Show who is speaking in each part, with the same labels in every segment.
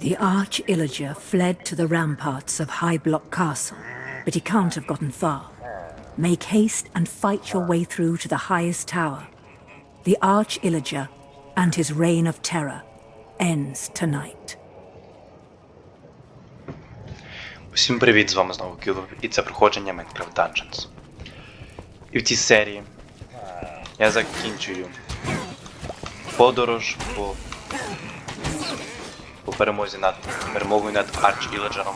Speaker 1: The Arch Illager fled to the ramparts of High Block Castle, but he can't have gotten far. Make haste and fight your way through to the highest tower. The Arch Illager and his reign of terror ends tonight.
Speaker 2: Усім привіт, з вами знову Кілов, і це проходження Minecraft Dungeons. І в цій серії я закінчую подорож по, по перемозі над перемогою над Арч Іледжером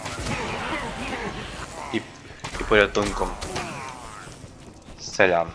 Speaker 2: і, і порятунком селян.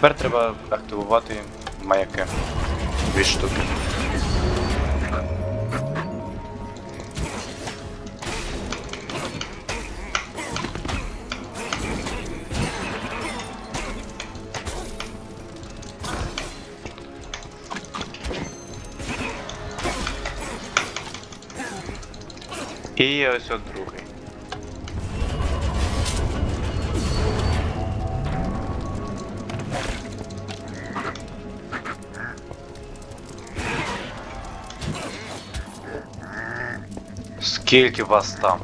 Speaker 2: Тепер треба активувати маяки. Дві штуки. І ось от другий. Скільки вас там?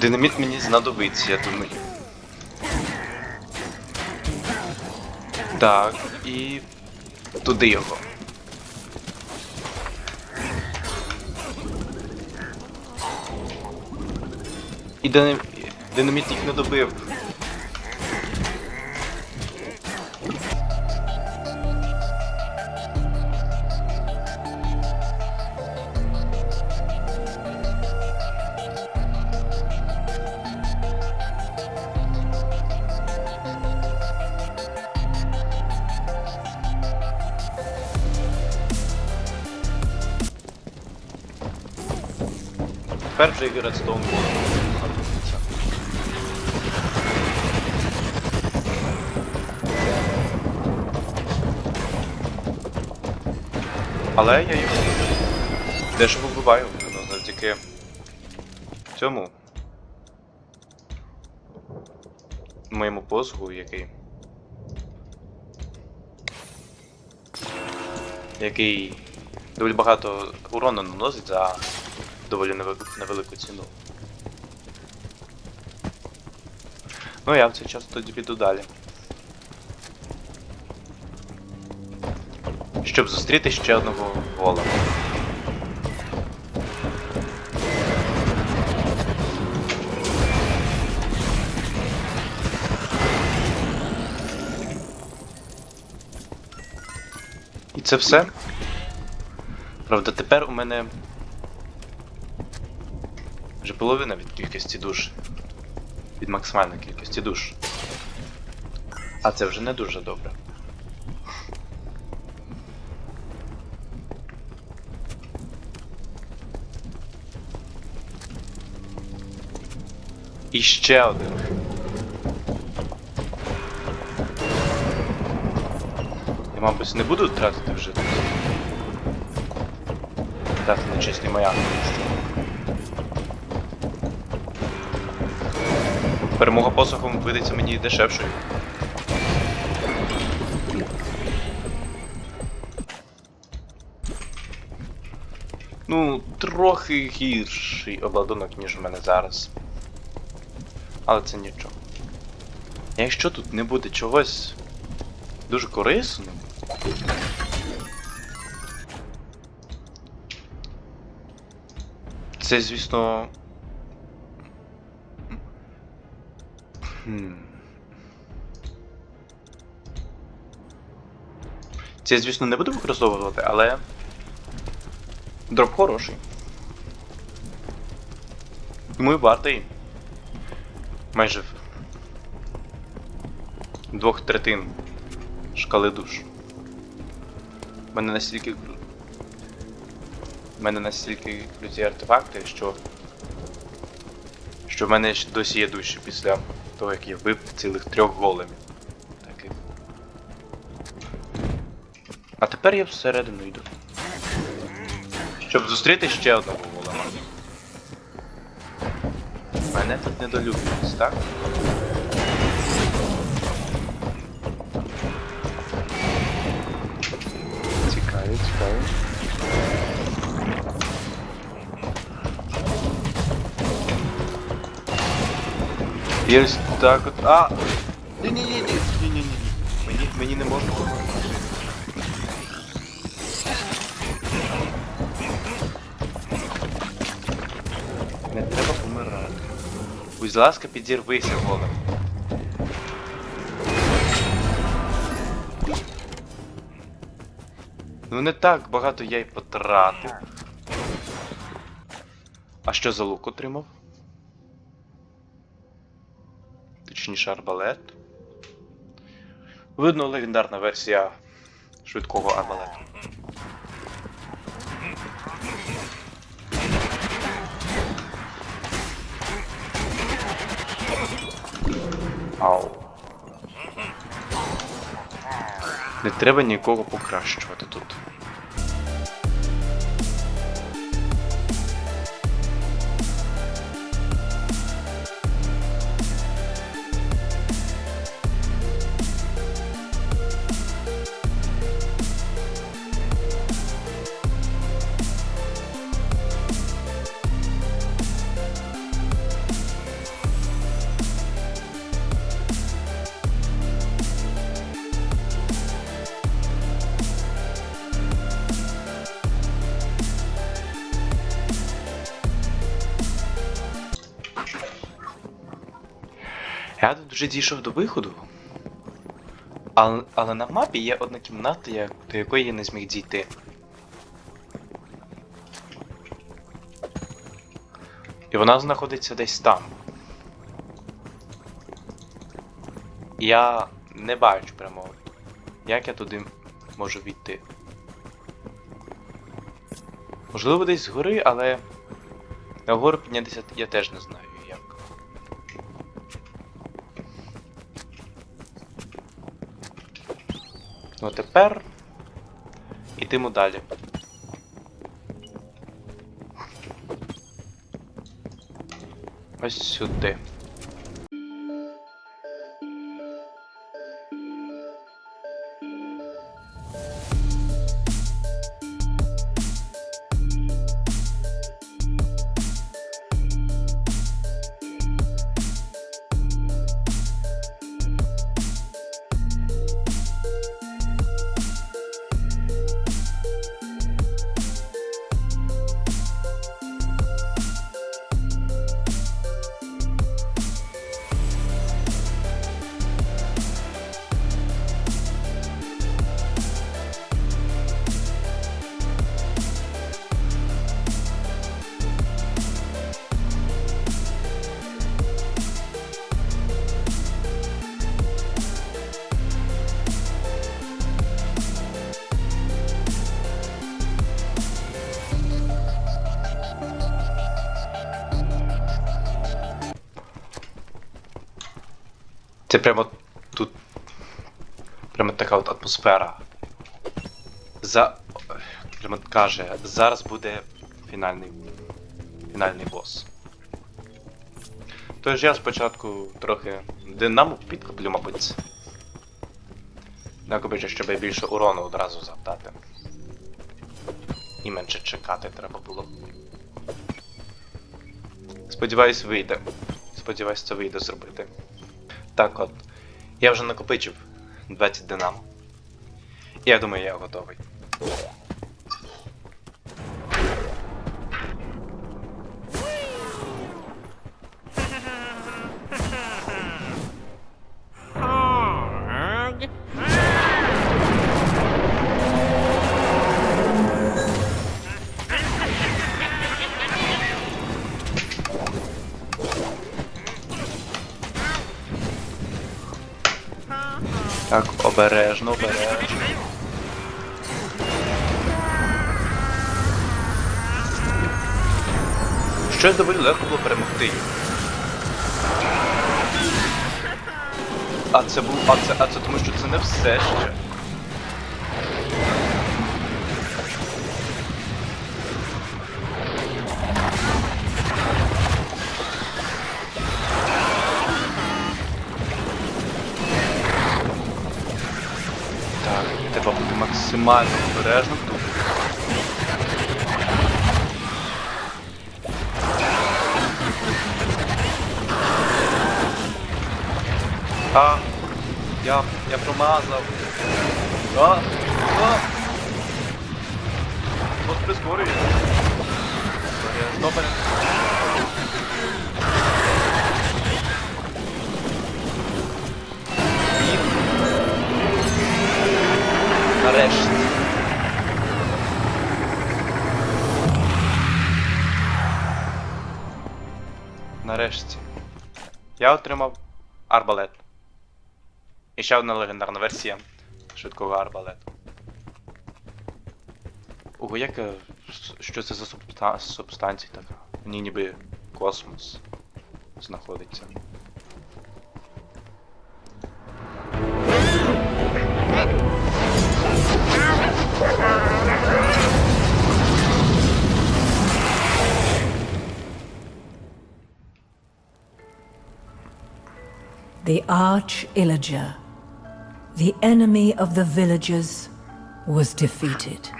Speaker 2: Динаміт мені знадобиться, я думаю. Так, і туди його. І динаміт, їх не добив. Тепер вже і Redstone буде. Але я його дешево вбиваю, ну, завдяки цьому моєму посугу, який. Який доволі багато урону наносить за доволі невелику ціну. Ну я в цей час тоді піду далі. Щоб зустріти ще одного вола. І це все. Правда, тепер у мене вже половина від кількості душ. Від максимальної кількості душ. А це вже не дуже добре. І ще один. Я, мабуть, не буду тратити вже тут. Дати на чесні моя. Перемога посохом видається мені дешевшою. Ну, трохи гірший обладунок, ніж в мене зараз. Але це нічого. Якщо тут не буде чогось дуже корисного. Це, звісно. Хм. Це, звісно, не буду використовувати, але. Дроп хороший. Тому вартий. Майже двох третин шкали душ. У мене настільки. У мене настільки круті артефакти, що. Що в мене досі є душі після того, як я вбив цілих трьох големів. Таких. А тепер я всередину йду. Щоб зустріти ще одного голема. Мене тут недолюблюють, так? Цікаві, цікаві. Ось так от. А! Ні-ні-ні, ні-ні-ні. Мені, мені не можна. Не треба помирати. Будь ласка, підірвися голем. Ну не так багато я й потратив. А що за лук отримав? Точніше арбалет. Видно легендарна версія швидкого арбалету. Ау. Не треба нікого покращувати тут. Вже дійшов до виходу. Але, але на мапі є одна кімната, я- до якої я не зміг дійти. І вона знаходиться десь там. Я не бачу прямо, як я туди можу війти. Можливо, десь згори, але на вгору піднятися я теж не знаю Ну тепер ідемо далі. Ось сюди. Прямо тут. Прямо така от атмосфера. За. Прямо каже, зараз буде фінальний. Фінальний бос. Тож я спочатку трохи динамо підкоплю, мабуть. Накопичу, щоб більше урону одразу завдати. І менше чекати треба було. Сподіваюсь, вийде. Сподіваюсь, це вийде зробити. Так от. Я вже накопичив 20 динамо. Я думаю, я готовий. Обережно, обережно. Щось доволі легко було перемогти їх. А це був. А це, а це тому, що це не все ще. Максимально обережним тут. А, я, я промазав. А, а. От прискорює. Добре. Нарешті. Нарешті. Я отримав арбалет. І ще одна легендарна версія швидкого арбалету. Ого, як. е, Що це за субста... субстанція така? В ній ніби космос знаходиться.
Speaker 1: The Arch Illager, the enemy of the villagers, was defeated.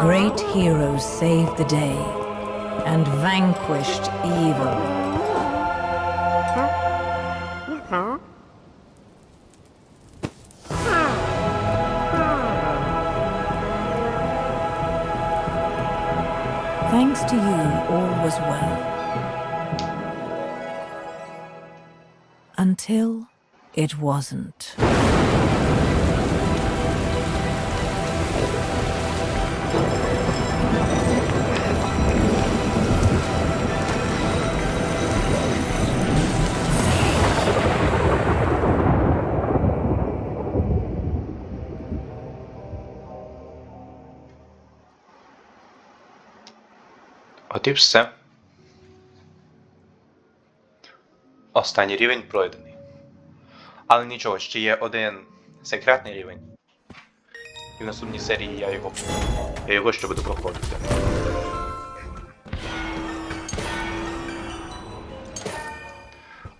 Speaker 1: Great heroes saved the day and vanquished evil. Thanks to you, all was well. Until it wasn't.
Speaker 2: От і. Останній рівень пройдений. Але нічого, ще є один секретний рівень. І в наступній серії я його. Я його ще буду проходити.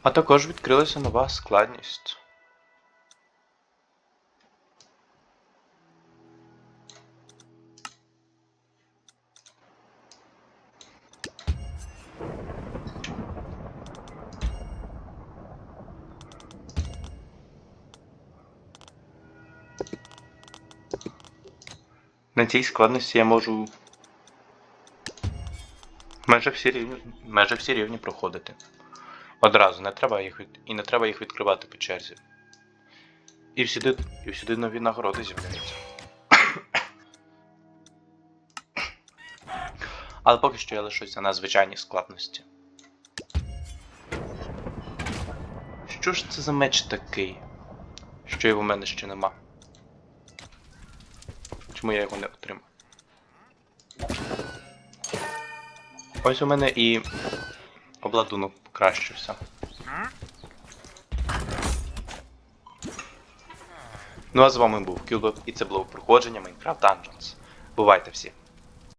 Speaker 2: А також відкрилася нова складність. На цій складності я можу майже всі рівні, майже всі рівні проходити. Одразу не треба їх від... і не треба їх відкривати по черзі. І всюди, і всюди нові нагороди з'являються. Але поки що я лишуся на звичайній складності. Що ж це за меч такий? Що його в мене ще нема? Чому я його не отримав? Ось у мене і обладунок покращився. Ну а з вами був Кюбов і це було проходження Minecraft Dungeons. Бувайте всі!